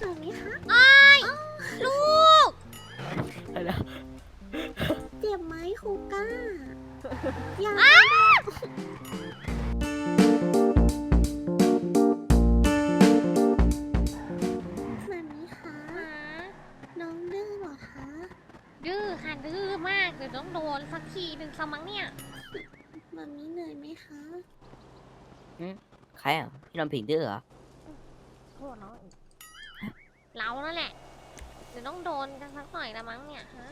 สวยไหมคะลูก อะไรนะเจ็บไหมครูก้า อยากแบบนี้คะหมาน้องดื้อเหรอคะดื้อค่ะดื้อมาก เดี๋ยวต้องโดนสักทีหนึ่งสมังเนี่ยแบบนี้เหนื่อยไหมคะ ใครอะพี่ลำผิงดื้อเหรอโทษน้องอีก เรานั่นแหละ เดี๋ยวต้องโดนกันสักหน่อยละมั้งเนี่ยฮะ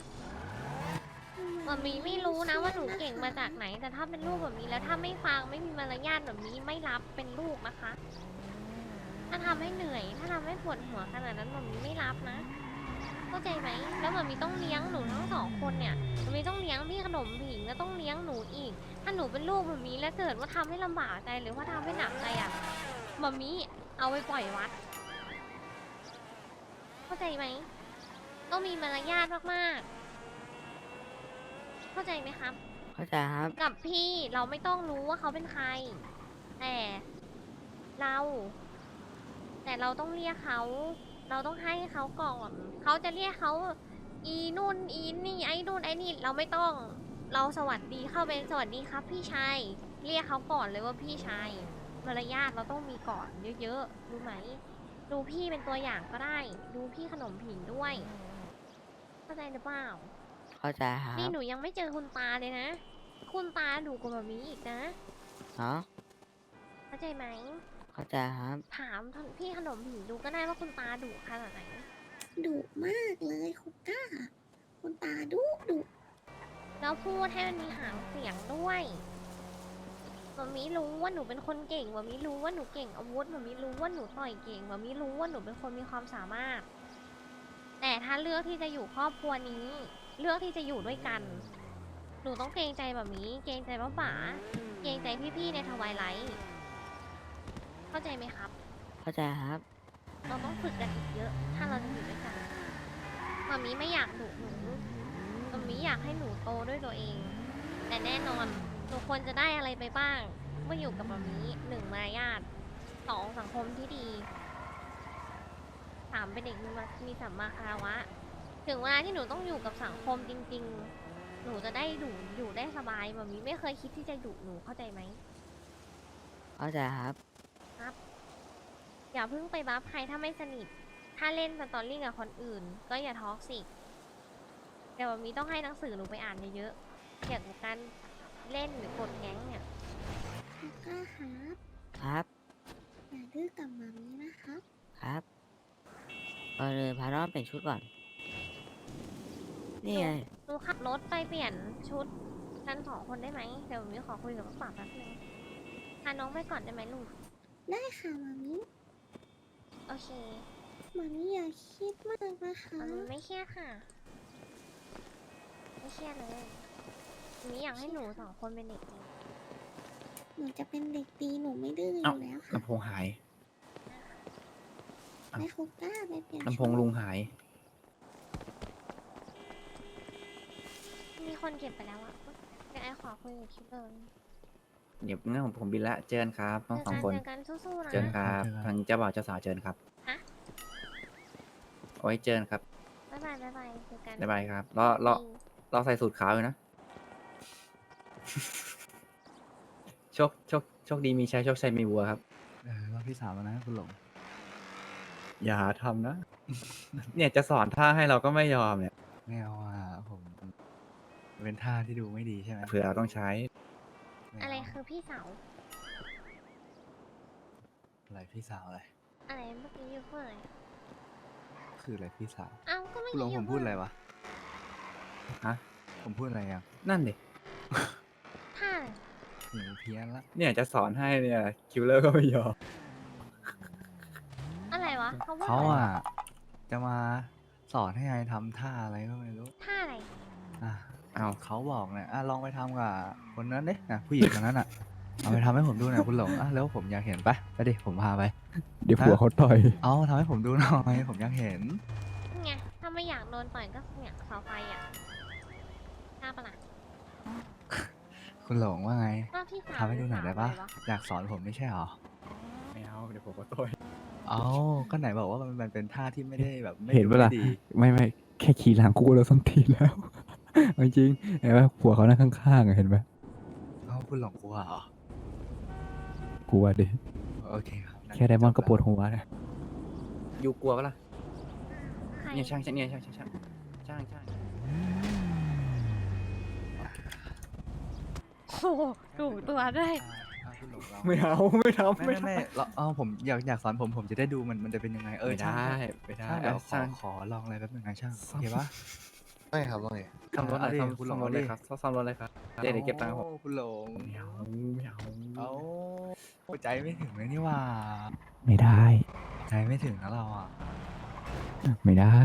มันมีไม่รู้นะว่าหนูเก่งมาจากไหน แต่ถ้าเป็นลูกแบบนี้แล้วถ้าไม่ฟังไม่มีมารยาทแบบนี้ไม่รับเป็นลูกนะคะ ถ้าทำให้เหนื่อย ถ้าทำให้ปวดหัวขนาดนั้นมันมีไม่รับนะเข้าใจไหมแล้วมันมีต้องเลี้ยงหนูทั้งสองคนเนี่ยมันมีต้องเลี้ยงพี่ขนมผิงแล้วต้องเลี้ยงหนูอีก ถ้าหนูเป็นลูกแบบนี้แล้วเกิดว่าทำให้ลำบากใจหรือว่าทำให้หนักใจอะมัมมี่เอาไปปล่อยวัด เข้าใจไหม ต้องมีมารยาทมากๆ เข้าใจไหมครับ เข้าใจครับ กับพี่เราไม่ต้องรู้ว่าเขาเป็นใคร แต่เรา แต่เราต้องเรียกเขา เราต้องให้เขาก่อนเขาจะเรียกเขาอีนู่นอีนี่ไอ้นู่นไอ้นี่เราไม่ต้อง เราสวัสดีเข้าไปสวัสดีครับ พี่ชายเรียกเขาก่อนเลยว่าพี่ชายมารยาทเราต้องมีก่อนเยอะๆรู้ไหม ดูพี่เป็นตัวอย่างก็ได้ ดูพี่ขนมผิงด้วย เข้าใจหรือเปล่า เข้าใจครับนี่หนูยังไม่เจอคุณตาเลยนะ คุณตาดูกว่าแบบนี้อีกนะเนาะเข้าใจไหม เข้าใจครับ ถามพี่ขนมผิงดูก็ได้ว่าคุณตาดุขนาดไหน ดุมากเลยครูก้าคุณตาดุดุแล้วพูดให้มันมีหางเสียงด้วย มามีรู้ว่าหนูเป็นคนเก่งมามีรู้ว่าหนูเก่งอาวุธมามีรู้ว่าหนูต่อยเก่งมามีรู้ว่าหนูเป็นคนมีความสามารถ แต่ถ้าเลือกที่จะอยู่ครอบครัวนี้ เลือกที่จะอยู่ด้วยกัน หนูต้องเกรงใจแบบนี้ เกรงใจป้าป๋าเกรงใจพี่ๆในทวายไลท์เข้าใจไหมครับ เข้าใจครับเราต้องฝึกกันอีกเยอะ ถ้าเราจะอยู่ด้วยกันมามีไม่อยากดุหนูมามีอยากให้หนูโตด้วยตัวเอง แต่แน่นอนหนูควรจะได้อะไรไปบ้างเมื่ออยู่กับมามีหนึ่งมารยาทสองสังคมที่ดีสามเป็นเด็กมีมามีสัมมาคารวะ ถึงเวลาที่หนูต้องอยู่กับสังคมจริง ๆ หนูจะได้ดุอยู่ได้สบายมามีไม่เคยคิดที่จะดุหนูเข้าใจไหมเข้าใจครับ อย่าเพิ่งไปบัฟใครถ้าไม่สนิท ถ้าเล่นสตอรี่กับคนอื่น ก็อย่าท็อกซิกเดี๋ยววันนี้ต้องให้หนังสือหนูไปอ่านเยอะๆเกี่ยวกับการเล่นหรือกดแก๊งเนี่ย ครูก้าครับครับ อย่าดื้อกับมามีนะครับครับก่อนเลยพาน้องเปลี่ยนชุดก่อน นี่ไงหนูขับรถไปเปลี่ยนชุดกันสองคนได้ไหมเดี๋ยววันนี้ขอคุยกับป้าป๋าแป๊บนึงพาน้องไปก่อนได้ไหมลูก ได้ค่ะมามีโอเคมามีอย่าคิดมากนะคะอันนี้ไม่เครียดค่ะ ไม่เครียดเลยวันนี้อยากให้หนูสองคนเป็นเด็กดี หนูจะเป็นเด็กดีหนูไม่ดื้ออเอ้ายู่แล้วค่ะลำโพงหายไปครูก้าไปเปลี่ยนลำโพชุงดลุงหาย มีคนเก็บไปแล้วอะเดี๋ยวไอ้ขอคุยกับคิดเลยเดี๋ยวงั้นผมผมบินละเจอกันครับทั้งสองคนเจอกันสู้ๆนะ เจอกันครับทางเจ้าบ่าวเจ้าสาวเจอกันครับฮะ เอาไว้เจอกันครับบ๊ายบายบ๊ายบายเจอกันบ๊ายบายครับรอรอรอใส่สูตรขาวอยู่นะ โชคโชคโชคดีมีชัยโชคชัยมีวัวครับ เออรอบที่สามแล้วนะคุณหลง อย่าทำนะ เนี่ยจะสอนท่าให้เราก็ไม่ยอมเนี่ยไม่เอาอะผมเป็นท่าที่ดูไม่ดีใช่ไหมเผื่อเราต้องใช้ม่อะไรเาคือพี่สาว อะไรพี่สาวอะไร อะไรเมื่อกี้ยูพูดอะไรคืออะไรพี่สาวอ้าวก็ไม่คุณหลงผมพูดอะไรวะ ฮะผมพูดอะไรยังนั่นดิท่าอะไร หูเพี้ยนละเนี่ยจะสอนให้เนี่ยคิวเลอร์ก็ไม่ยอมอะไรวะเขาพูดเขาอะไรอะ จะมาสอนให้ไอทำท่าอะไรก็ไม่รู้ท่าอะไร อะอ้าวเขาบอกเนี่ยอะลองไปทำกับคนนั้นดินะผู้หญิงคนนั้นอะเอาไปทำให้ผมดูหน่อยคุณหลงอะแล้วผมอยากเห็นปะไปดิผมพาไป เดี๋ยวผัวเขาต่อย เอาทำให้ผมดูหน่อยผมอยากเห็นนี่ไง ถ้าไม่อยากโดนต่อยก็เนี่ยเสาไฟอะท่าปะล่ะ คุณหลงว่าไงรอบที่สามทำให้ดูหน่อยได้ปะรือเสาวอยากสอนผมไม่ใช่หรอไม่เอาเดี๋ยวผมก็ต่อยเอ้าก็ไหนบอกว่ามันมันเป็นท่าที่ไม่ได้แบบไม่เห็นเวลาไม่ดีไม่ไม่แค่ขี่หลังกูก็เราส้นตีนแล้วเอาจริงเห็นไหมผัวเขานั่งข้างๆอะเห็นไหมเอ้าคุณหลงกลัวเหรอกลัวดิโอเคครับแค่ไดมอนด์ก็ปวดหัวนะอยู่กลัวปะล่ะใครเนี่ยช่างช่างเนี่ยช่างช่างช่างช่างช่าง โอ้โหดูตัวด้วยอ่าอ่าคุณหลงเราไม่เอาไม่ทำไม่ไม่ไม่เราเอาผมอยากอยากสอนผมผมจะได้ดูมันมันจะเป็นยังไงเออไม่ช่างได้ไม่ได้ช่างเดี๋ยวขอช่าง ขอลองอะไรแป๊บนึงนะช่างโอเคปะไม่ครับว่าไงซ่อมรถหน่อยเอาดิซ่อมคุณซ่อมลรองถเลยดิครับซ่อมซ่อมรถเลยครับเดี๋ยวเดี๋ยวเก็บตังค์ให้ผมโอ้คุณหลงไม่เอาไม่เอาเอาหัวใจไม่ถึงเลยนี่หว่าไม่ได้ ใจไม่ถึงนะเราอะไม่ได้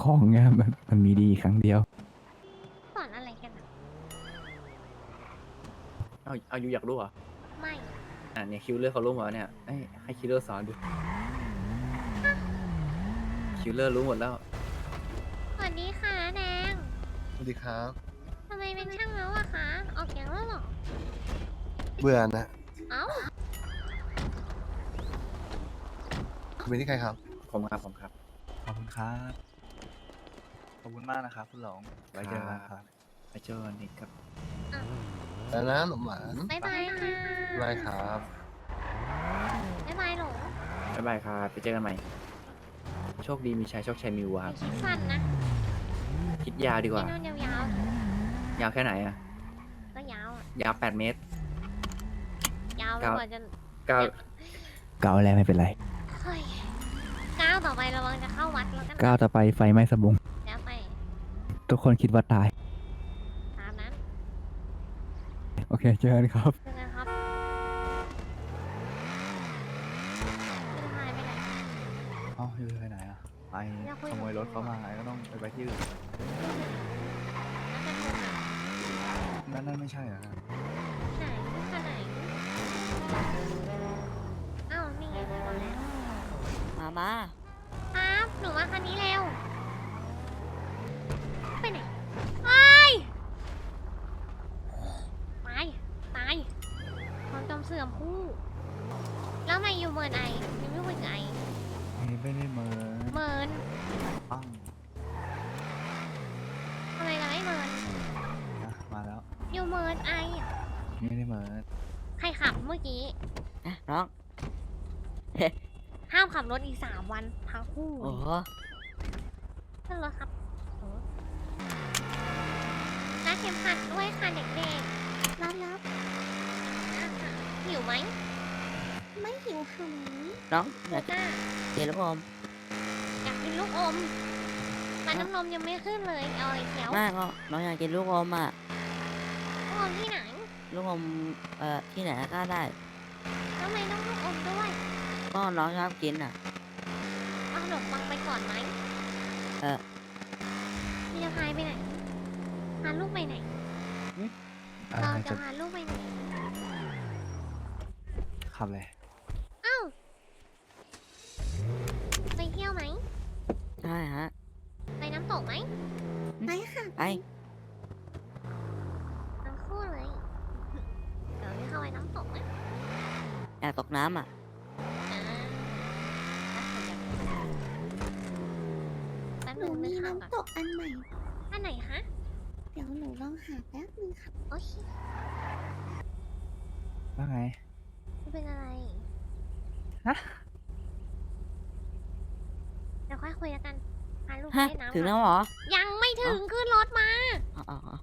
ของเนี่ยมันมันมีดีครั้งเดียว เอาเอาอยู่อยากรู้เหรอไม่อะเนี่ยคิวเลอร์เขารู้หมดแล้วเนี่ยเอ้ยให้คิวเลอร์สอนดูคิวเลอร์รู้หมดแล้วสวัสดีค่ะแดงสวัสดีครับ ทำไมเป็นช่างแล้วอะคะออกแกงแล้วเหรอเบื่อนะเอ้าคุณเป็นที่ใครครับ ผมครับผมครับขอบคุณครับ ขอบคุณมากนะครับ คุณหลงไว้เจอกันครับ ไปเจอกันอีกครับแล้ว นะหนุ่มหวานบ๊ายบายค่ะบายครับ บ๊ายบายหลงบ๊ายบายครับไปเจอกันใหม่ โชคดีมีชัยโชคชัยมีวัไม่บคิดสั้นนะคิดยาวดีกที่ว่านู่นยาวยาวแค่ไหนอะๆก็ยาวอะยาวแปดเมตร ยาวไปเก้ากว่าจะเก้าเก้าวแล้วไม่เป็นไรเฮ้ยก้าวต่อไประวังจะเข้าวัดแล้วกันนะก้าวต่อไปไฟไหม้สบงแล้วไป ทุกคนคิดว่าตาย ตามนั้น โอ เคเจอกันครับเจอกันครับจะพายไปไหนเอ้าอยู่ไปไหนอะไปอยากคุยขโมยรถเขามาไอ้ก็ต้องไปไว้ที่อื่นแล้วจะโทรหานั่นนั่นไม่ใช่เหรอครับไหนคันไหนอ้าวนี่ไงเจอแล้วมามา ครับหนูมาคันนี้เร็ว ไปไหนไปตาย ตาย ความจำเสื่อมคู่แล้วทำไมาอยู่เมินไอยังไม่คุยกับไอนี่ไม่ได้เหมือนเมินปังทำไมเราไม่เมินนะมาแล้ว อยู่เมินไออะไม่ได้เหมือนใครขับเมื่อกี้นะน้อง ห้ามขับรถอีกสามวันทั้งคู่โอ้โหขึ้นรถครับโอ้รัดเข็มขัดด้วยค่ะเด็กรับรับๆอะค่ะ หิวไหม ไม่หิวหำน้องอโบยากก้ากินลูกอมอยากกินลูกอมมันน้ำนมยังไม่ขึ้นเลยเอาไอ้แถวมากก็น้องอยากกินลูกอมอะ ลูกอมที่ไหนลูกอมเอ่อที่ไหนก็ได้ ทำไมต้องลูกอมด้วยก็น้องชอบกินอะ เอาขนมปังไปก่อนไหมเออพี่จะพายไปไหนพาลูกไปไหน อ่าเราจะจะพาลูกไปไหน ขับเลยเอ้าไปเที่ยวไหมใช่ฮะ ไปน้ำตกไหมไปค่ะไป ทั้งคู่เลย เดี๋ยวพี่เข้าไปน้ำตกนะอยากตกน้ำอะ อ่าแป๊บหนึนูงนึมีกข่าวก่อนน้ำตกอันใหม่ อันไหนคะ เดี๋ยวหนูลองหาแป๊บนึงค่ะ โอเค ว่าไงไม่ เป็นอะไรฮะ เดี๋ยวค่อยคุยแล้วกันพาลูกไปฮะ เล่นน้ำถึงก่แล้อนวเหรอ ยังไม่ถึงขึ้นรถมา อ๋ออ๋ออ๋อ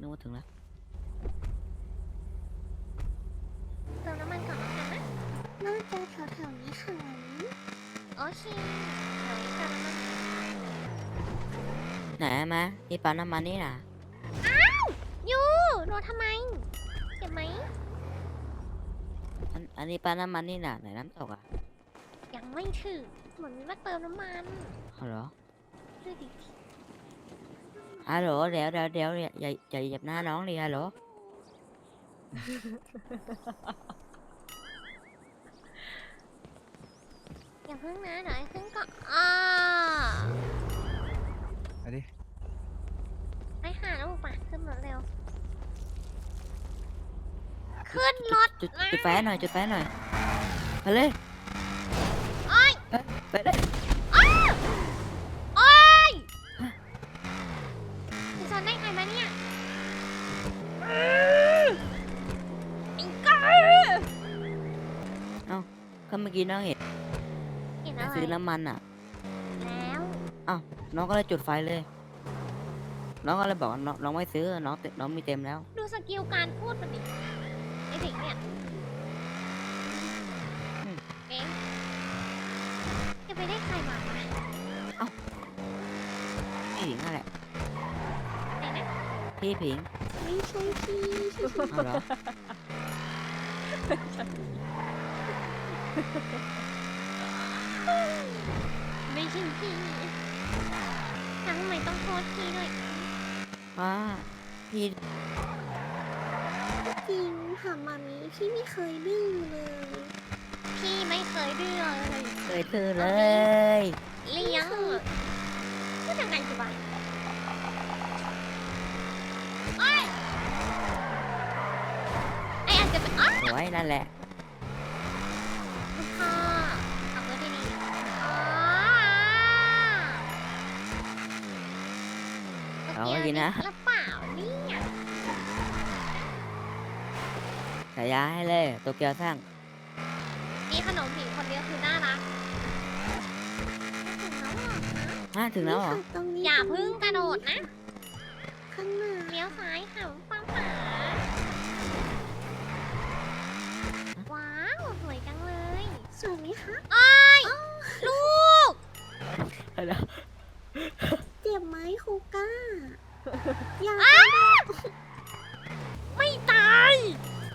นึกว่าถึงแล้ว เติมน้ำมันก่อนแล้วกันนะน่าจะแถวๆนี้ค่ะโอเคเดี๋ยวเติมน้ำมันไหนอะมาที่ปั๊มน้ำมันนี่น่ะยูโดนทำไม เจ็บไหม อันอันนี้ปั๊มน้ำมันนี่น่ะไหนน้ำตกอะยังไม่ถึงเหมือนมีมาเติมน้ำมันฮัลโหลดูดิฮัลโหลเดี๋ยวเดี๋ยวเดี๋ยวอย่าอย่าอย่าเหยียบหน้าน้องดิฮัลโหลอย่าเพิ่งนะเดี๋ยวไอ้ขึ้นก่อนอ่าไปดิไปหาลูกปะขึ้นรถเร็ว ขึ้นรถจุดจุดไฟหน่อยจุดไฟหน่อยไปเลยโอ๊ยเอ้ยไปเลยโอ๊ยจะชนได้ใครมาเนี่ยไอ้กาก็เมื่อกี้น้องเห็นเห็นอะไรซื้อน้ำมันอะแล้วน้องก็เลยจุดไฟเลย น้องก็เลยบอกว่าน้องน้องไม่ซื้อน้องเต็มน้องมีเต็มแล้ว ดูสกิลการพูดมันดิ ไอเด็กเนี่ยอืมเอ๊ะจะไปได้ใครมาวะพี่ผิงนั่นแหละไหนนะพี่ผิงไม่ใช่พี่ใช่ฉันเอาเหรอไม่ใช่พี่ทำไมต้องโทษพี่ด้วยป้าพี่ จริงถามมามีพี่ไม่เคยดื้อเลย พี่ไม่เคยดื้อเลย เคยซื้อเลย เลี้ยงพูดยังไงจีบายไอ้ยไออาจจะเป็นอ้าวสวยนั่นแหละคุณพ่อขับรถดีๆอ๋อเอาไว้กินนะหรือเปล่าายาให้เลยโตเกียวสร้างมีขนมผีคนเดียวคือน่ารักถึงแล้วเหรอคะฮะถึงแล้วเหรอนี่ค่ะตรงนี้อย่าตรเพึ่งกระโดดนะข้างหน้าเลี้ยวซ้ายค่ะป้าผาว้าวสวยจังเลยสวยไหมคะอ้ายลูกเจ็บไหมครูก้า อย่าไม่ตาย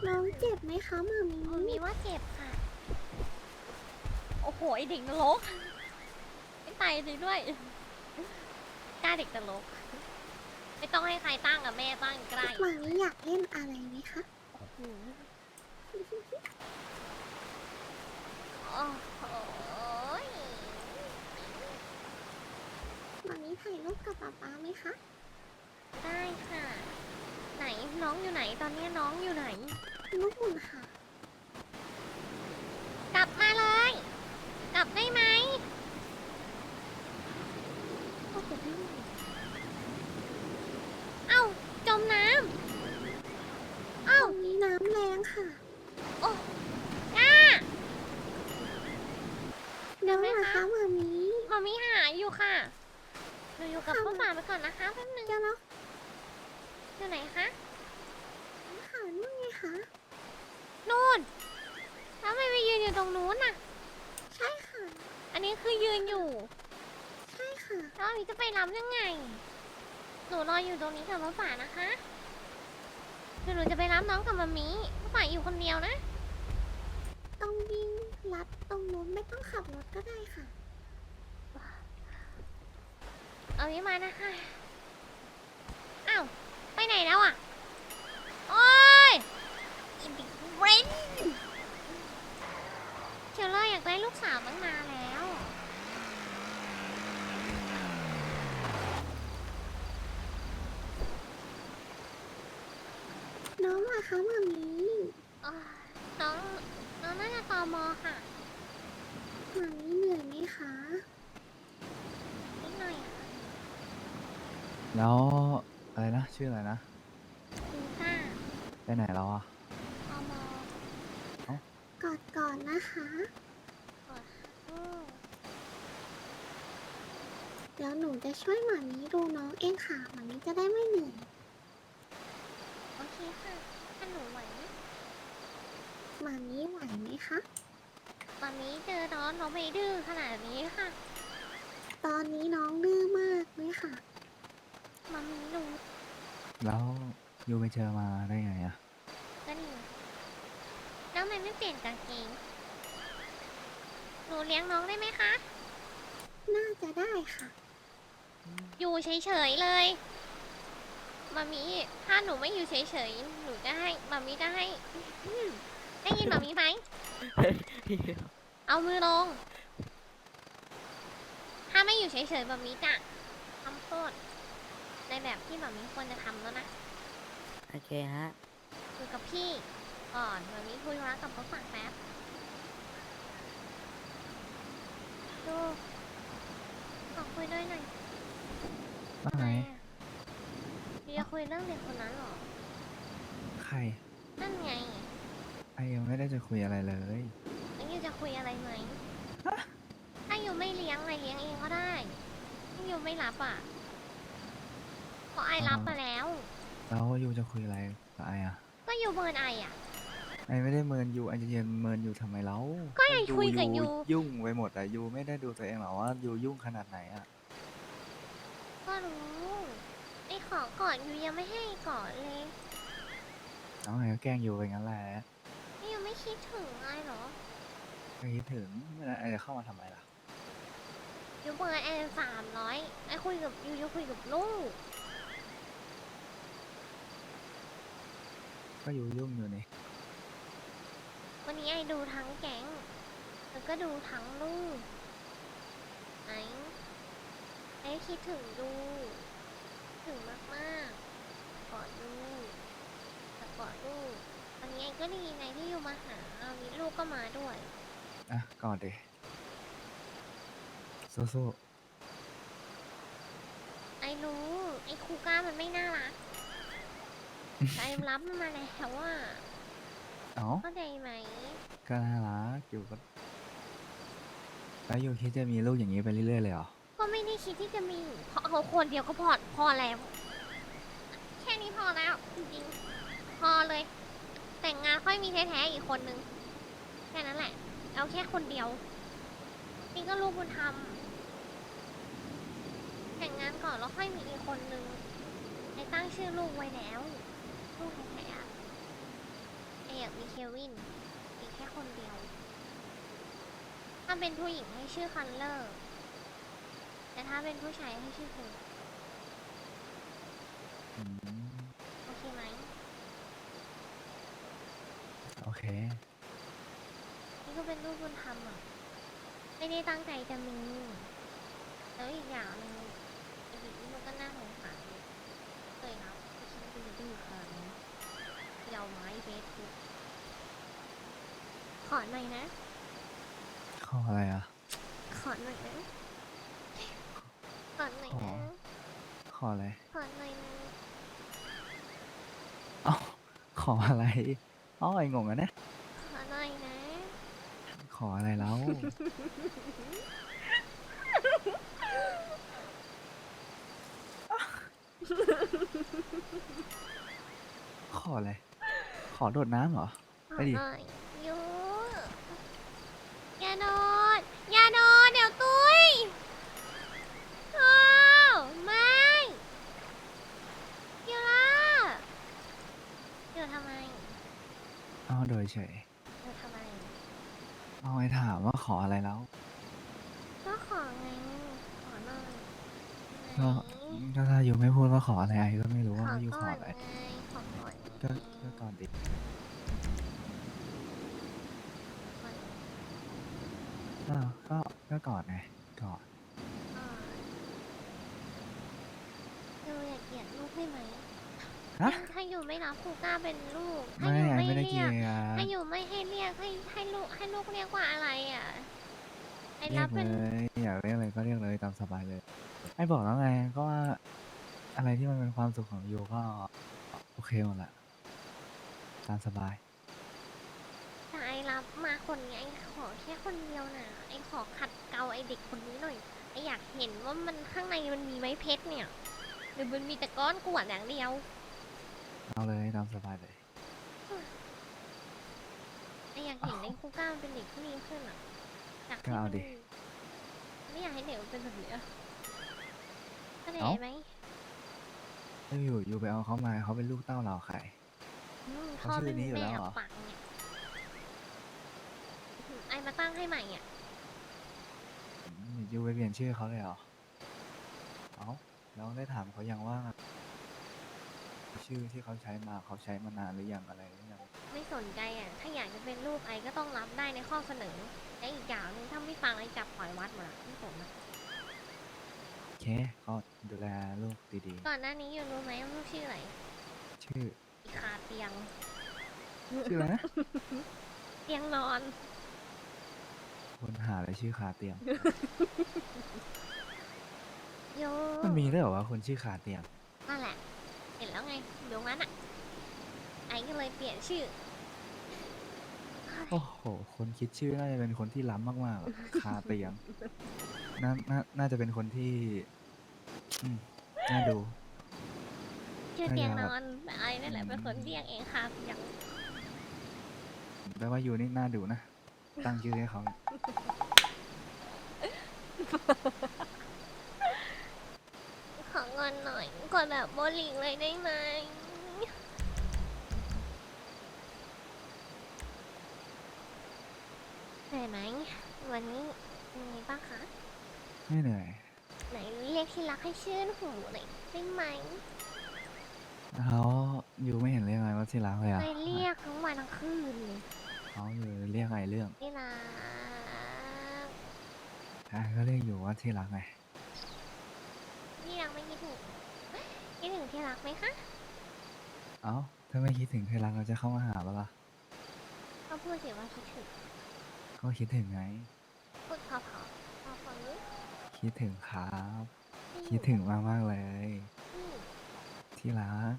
น้องเจ็บไหมคะมามีมันมีว่าเจ็บค่ะ โอ้โหไอเด็กนรกไม่ตายจริงด้วยกล้าเด็กนรกไม่ต้องให้ใครตั้งกับแม่ตั้งใกล้มามีอยากเล่นอะไรไหมคะหืมโอ้โหยมามีถ่ายรูปกับป๊าป๊าไหมคะ ได้ค่ะ ไหนน้องอยู่ไหนตอนนี้น้องอยู่ไหนลูกหมุนค่ะ กลับมาเลย กลับได้ไหมโอ้โหไม่ไหวเอ้าจมน้ำเอ้าตรงนี้น้ำแรงค่ะย่าเดี๋ยวทำไมนะคะคะมามีพอมีหาอยู่ค่ะหนูอยู่กับพ่อฝาไปก่อนนะคะแป๊บนึงเดี๋ยวแล้ว อยู่ไหนคะค่ะนู่นไงคะ นู่น แล้วทำไมไปยืนอยู่ตรงนู้นน่ะ ใช่ค่ะ อันนี้คือยืนอยู่ ใช่ค่ะ แล้วอันนี้จะไปรับยังไง หนูรออยู่ตรงนี้กับพ่อฝานะคะเดี๋ยวหนูจะไปรับน้องกับมามีพ่อฝาอยู่คนเดียวนะ ต้องวิ่งลัดตรงนู้นไม่ต้องขับรถก็ได้ค่ะ เอานี้มานะคะ อ้าว ไปไหนแล้วอะ โอ้ยอินดิเรนเชลเลอร์อยากได้ลูกสาวตั้งนานแล้ว น้องอะคะมามีอ่าน้อง น้องน่าจะตอมอค่ะ มามีเหนื่อยไหมคะนิดหน่อยอะค่ะแล้ว อะไรนะ ชื่ออะไรนะ คุณค่ะไปไหนแล้วอะตอมอกอดก่อนนะคะอืมเดี๋ยวหนูจะช่วยหมามีดูน้องเองค่ะหมามีจะได้ไม่เหนื่อยโอเคค่ะ ถ้าหนูไหวหมามีไหวไหมคะ ตอนนี้เจอน้องน้องไม่ดื้อขนาดนี้ค่ะ ตอนนี้น้องดื้อมากเลยค่ะ มามีหนูแล้วยูไปเจอมาได้ไงอะก็นี่แล้วทำไมไม่เปลี่ยนกางเกงหนูเลี้ยงน้องได้ไหมคะ น่าจะได้ค่ะ อยู่เฉยๆเลยมามีถ้าหนูไม่อยู่เฉยๆ หนูจะให้มามีจะให้อืมได้ยินมามีไหม เอามือลง ถ้าไม่อยู่เฉยๆแบบนี้จะทำโทษใน แบบที่แบบนี้ควรจะทำแล้วนะโอเคฮะคุยกับพี่ก่อนแบบนี้คุยธุระกับเขาฝั่งแป๊บดูขอคุยด้วยหน่อยว่าไงอะพี่จะคุยเรื่องเด็กคนนั้นเหรอ ใครนั่นไงไอยังไม่ได้จะคุยอะไรเลย แล้วยูจะคุยอะไรไหมฮะ ถ้ายูไม่เลี้ยงอะไรเลี้ยงเองก็ได้ถ้ายูไม่รับอะ ราะไอรับมาแล้ว แล้วยูจะคุยอะไรกับไออะก็ยูเบิร์นไออะ ไอไม่ได้เมินยูไอจะเย็นเมินยูทำไมเล่าก็ไอ้คุยกับยูยุ่งไปหมดอะยูไม่ได้ดูตัวเองหรอว่ายูยุ่งขนาดไหนอะก็รู้ไอขอกอดยูยังไม่ให้กอดเลยเอาไงก็แกล้งยูไปงั้นแหละนี่ยูไม่คิดถึงไอเหรอไอคิดถึงเมื่อไหร่ไอจะเข้ามาทำไมล่ะยูเบิร์นไอสามร้อยไอคุยกับยูยูคุยกับลูก ก็ยูยุ่งอยู่นี่วันนี้ไอดูทั้งแก๊งแล้วก็ดูทั้งลูกไอไอคิดถึงดู ถึงมากๆกอดลูกแต่กอดลูกวันนี้ไอก็ดีไงที่ยูมาหาวันนี้ลูกก็มาด้วย อะกอดดิสู้ไอรู้ ไอคูก้ามันไม่น่ารักแต่ ไอรับมันมาแล้วว่าๆเอ้าเข้าใจไหมก็น่ารักอยู่ก็แล้วยูคิดจะมีลูกอย่างนี้ไปเรื่อยๆเลยเหรอ ก็ไม่ได้คิดที่จะมี เพราะเขาคนเดียวก็พอพอแล้ว แค่นี้พอแล้วจริงๆพอเลย แต่งงานค่อยมีแท้ๆอีกคนนึงแค่นั้นแหละ เอาแค่คนเดียวนี่ก็ลูกบุญธรรมแต่งงานก่อนแล้วค่อยมีอีกคนนึงไอ้ตั้งชื่อลูกไว้แล้ว ลูกแท้ๆอะไอ้อยากมีเควินอีกแค่คนเดียว ถ้าเป็นผู้หญิงให้ชื่อคันเลอร์ แต่ถ้าเป็นผู้ชายให้ชื่อเธออืมโอเคไหมโอเค นี่ก็เป็นลูกบุญธรรมอะ ไม่ได้ตั้งใจจะมี แล้วอีกอย่างหนึงไอ้บิ๊กนี่มันก็น่าสงสารเคยนะฉันดูดื้อขนาดนี้ เยาวไม้เบสบุ๊กขอหน่อยนะข้ออะไรอะ ขอหน่อยนะ ขอหน่อยขอนะ ขออะไร ขอหน่อยนะ เอ้า ขออะไรอ๋อไอ้งงอะนะ ขอหน่อยนะ ขออะไรแล้ว ขออะไร ขอโดดน้ำเหรอขอไปดิหน่อยยูอย่าโดนอย่าโดนเดี๋ยวตุ้ยโอ้ไม่ยูล่ายูทำไมเอาโดยเฉยยูทำไมเอาไอ้ถามว่าขออะไรแล้ว ก็ขอไงขอหน่อยก็ ไหน ก็ถ้าอยู่ไม่พูดว่าขออะไรไอ้ก็ไม่รู้ขว่าออยู่ขก่ออนอะไร ไงขอ ก็ก็ก่อนดิก็ก็ก็ก่อนไงก่อนก่อนยูอยากเกลียดลูกได้ไหมฮะถ้าอยู่ไม่รับคูก้าเป็นลูกถ้าไม่อยู่ไม่ไม่ได้เรีเกียยกร์ถ้าอยู่ไม่ให้เรียกให้ให้ลูกให้ลูกเรียกว่าอะไรอะไอ้เรียรับเลเป็นยอยากเรียกอะไรก็เรียกเลยตามสบายเลยไอ้บอกแล้วไงก็ว่าอะไรที่มันเป็นความสุขของยูก็โอเคหมดแหละ ตามสบาย แต่ไอ้รับมาคนนี้ไอ้ขอแค่คนเดียวน่ะไอ้ขอขัดเกลาไอ้เด็กคนนี้หน่อยไอ้อยากเห็นว่ามันข้างในมันมีไม้เพชรเนี่ยหรือมันมีแต่ก้อนกรวดอย่างเดียวเอาเลยตามสบายเลย ไอ้อยากเห็นไอ้คูก้ามันเป็นเด็กที่ดีขึ้นอะอยากให้ก็เอามันดิไม่อยากให้เด็กมันเป็นแบบเนี้ยเข้าใจเอ้า ไหม ถ้าอยู่อยู่ไปเอาเขามาเขาเป็นลูกเต้าเราใครอืมเขา พ่อชื่อไม่นี้มีอยู่แม่แล้วเหรอปังเนี่ยอืมไอ้มาตั้งให้ใหม่อะอืมยูไปเปลี่ยนชื่อเขาเลยเหรอ เอาแล้วได้ถามเขายังว่า ชื่อที่เขาใช้มาเขาใช้มานานหรือยังอะไรหรือยังไม่สนใจอะ ถ้าอยากจะเป็นลูกไอ้ก็ต้องรับได้ในข้อเสนอ และอีกอย่างหนึงถ้าไม่ฟังไอ้จับปล่อยวัดหมดอะไม่สนอะโอเคก็ดูแลลูกดีก่อนหน้านี้อยู่รู้ไหมว่าลูกชื่ออะไร ๆ ชื่ออีคา เตียง ชื่ออะไรนะเตียงนอน คนหาเลยชื่อคาเตียง โยมันมีด้วยเหรอวะคนชื่อขาเตียง นั่นแหละ เห็นแล้วไงเดี๋ยวงั้นอะ ไอ้ก็เลยเปลี่ยนชื่อ โอ้โห คนคิดชื่อน่าจะเป็นคนที่ล้ำมากๆอะคาเตียง น่า น่า น่าจะเป็นคนที่ อืมน่าดู ชื่อเตียงนอนแต่ไอ้นั่นแหละเป็นคนเรียกเองค่ะอย่างแปลว่ายูนี่น่าดูนะ ตั้งชื่อให้เขาขอเงินหน่อยกดแบบโบลิงเลยได้ไหมเหนื่อยไหมวันนี้เป็นไงบ้างคะ ไม่เหนื่อย ไหนเรียกที่รักให้ชื่นหูหน่อยได้ไหม แล้วยูไม่เห็นเรียกไงว่าที่รักเลยอะไปเรียกทั้งวันทั้งคืนเลยเขาอยู่เรียกไงเรื่องที่รักอะก็เรียกอยู่ว่าที่รักไงที่รักไม่คิดถึงคิดถึงที่รักไหมคะเอ้าถ้าไม่คิดถึงที่รักเราจะเข้ามาหาปะล่ะก็พูดสิว่าคิดถึงก็คิดถึงไงพูดพอๆพอฟังนี้คิดถึงครับ คิดถึงมากมากๆเลยอืม ที่รัก